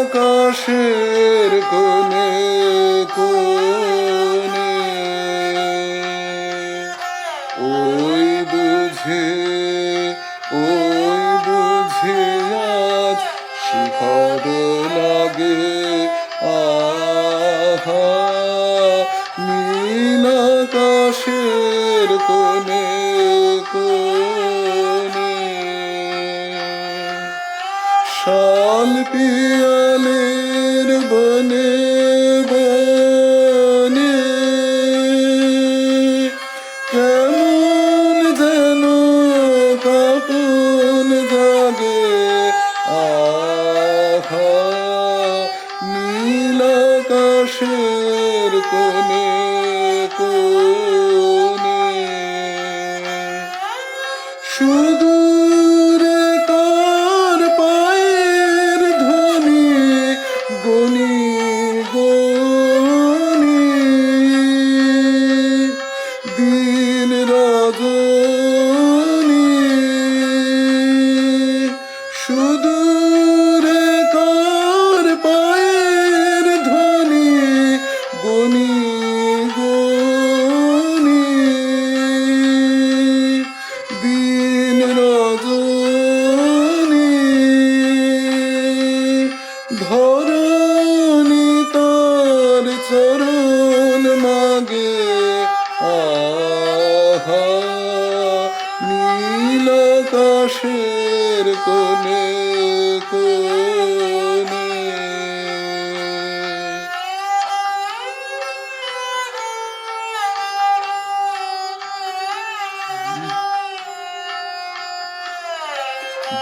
আকাশের কোণে কোণে। ওই বুঝে ওই বুঝে আজ শিখর লাগে। আহা নীল আকাশের কোণে। শাল পিয়ালের বনে বনে। কেমন যেন কাপন জাগে আহা নীল আকাশের কোণে সুদূরে go. নীল আকাশের কোণে কোণে।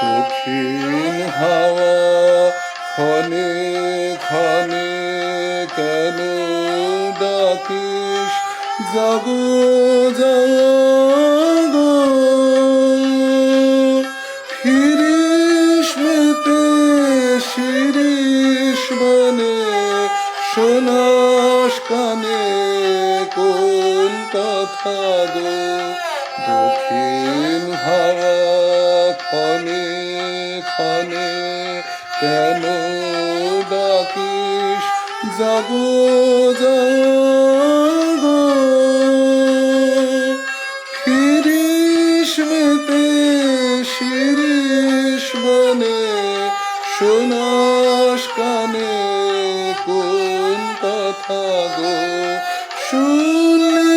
দক্ষিণ হাওয়া ক্ষণে ক্ষণে কেন ডাকিস? জাগো জাগো। সোনাস কানে কোন কথা গো? দক্ষিণ হাওয়া ক্ষণে ক্ষণে কেন ডাকিস? জাগো জাগো। কথা গো। শুনলে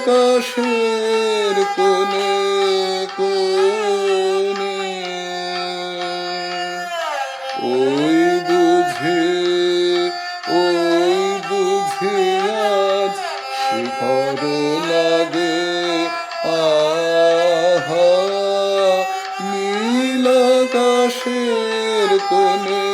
আকাশের কোনে কোনে ওই বুঝে ওই বুঝে আজ শিখর লাগে। আহা নীল আকাশের কোণে।